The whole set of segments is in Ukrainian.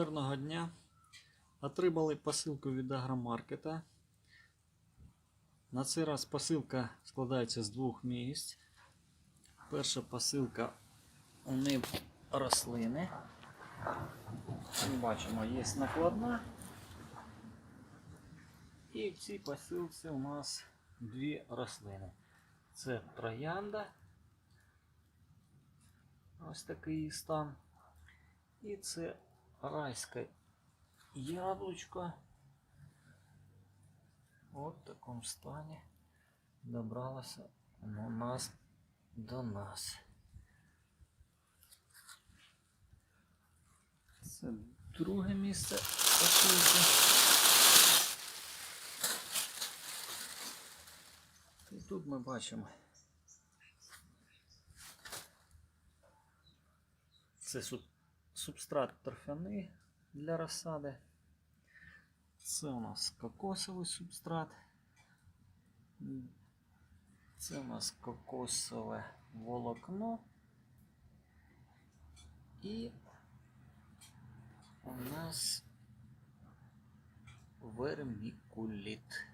Мирного дня. Отримали посилку від агромаркета. На цей раз посилка складається з двох місць. Перша посилка у них рослини. Ми бачимо, є накладна. І в цій посилці у нас дві рослини. Це троянда. Ось такий стан. І це райське яблучко. От в такому стані добралося воно у нас до нас. Це друге місце посилки. І тут ми бачимо. Це суб- субстрат торфяний для розсади. Це у нас кокосовий субстрат. Це у нас кокосове волокно. І у нас вермікуліт.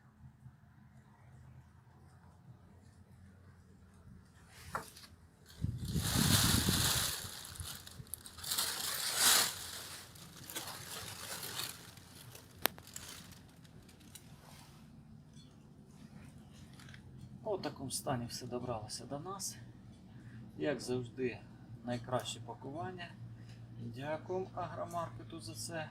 У такому стані все добралося до нас. Як завжди, найкраще пакування. Дякую агромаркету за це.